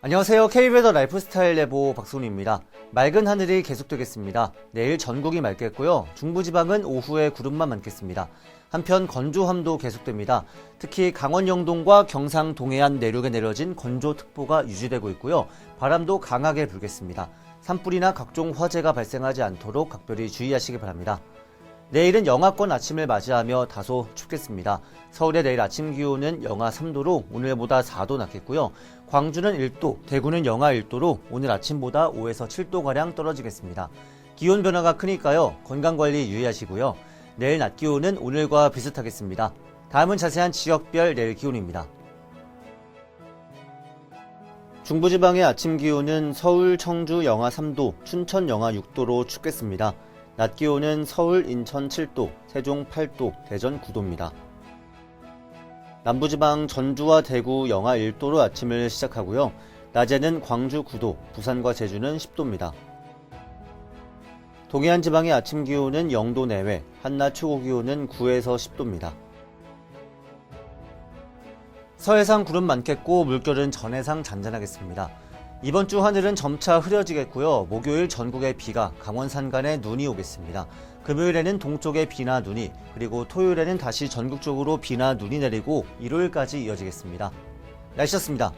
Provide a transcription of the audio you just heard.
안녕하세요. K베더 라이프스타일 레보 박소훈입니다. 맑은 하늘이 계속되겠습니다. 내일 전국이 맑겠고요. 중부지방은 오후에 구름만 많겠습니다. 한편 건조함도 계속됩니다. 특히 강원 영동과 경상 동해안 내륙에 내려진 건조특보가 유지되고 있고요. 바람도 강하게 불겠습니다. 산불이나 각종 화재가 발생하지 않도록 각별히 주의하시기 바랍니다. 내일은 영하권 아침을 맞이하며 다소 춥겠습니다. 서울의 내일 아침 기온은 영하 3도로 오늘보다 4도 낮겠고요. 광주는 1도, 대구는 영하 1도로 오늘 아침보다 5에서 7도가량 떨어지겠습니다. 기온 변화가 크니까요. 건강관리 유의하시고요. 내일 낮 기온은 오늘과 비슷하겠습니다. 다음은 자세한 지역별 내일 기온입니다. 중부지방의 아침 기온은 서울, 청주 영하 3도, 춘천 영하 6도로 춥겠습니다. 낮 기온은 서울, 인천 7도, 세종 8도, 대전 9도입니다. 남부지방 전주와 대구 영하 1도로 아침을 시작하고요. 낮에는 광주 9도, 부산과 제주는 10도입니다. 동해안 지방의 아침 기온은 0도 내외, 한낮 최고 기온은 9에서 10도입니다. 서해상 구름 많겠고 물결은 전해상 잔잔하겠습니다. 이번 주 하늘은 점차 흐려지겠고요. 목요일 전국에 비가, 강원 산간에 눈이 오겠습니다. 금요일에는 동쪽에 비나 눈이, 그리고 토요일에는 다시 전국적으로 비나 눈이 내리고 일요일까지 이어지겠습니다. 날씨였습니다.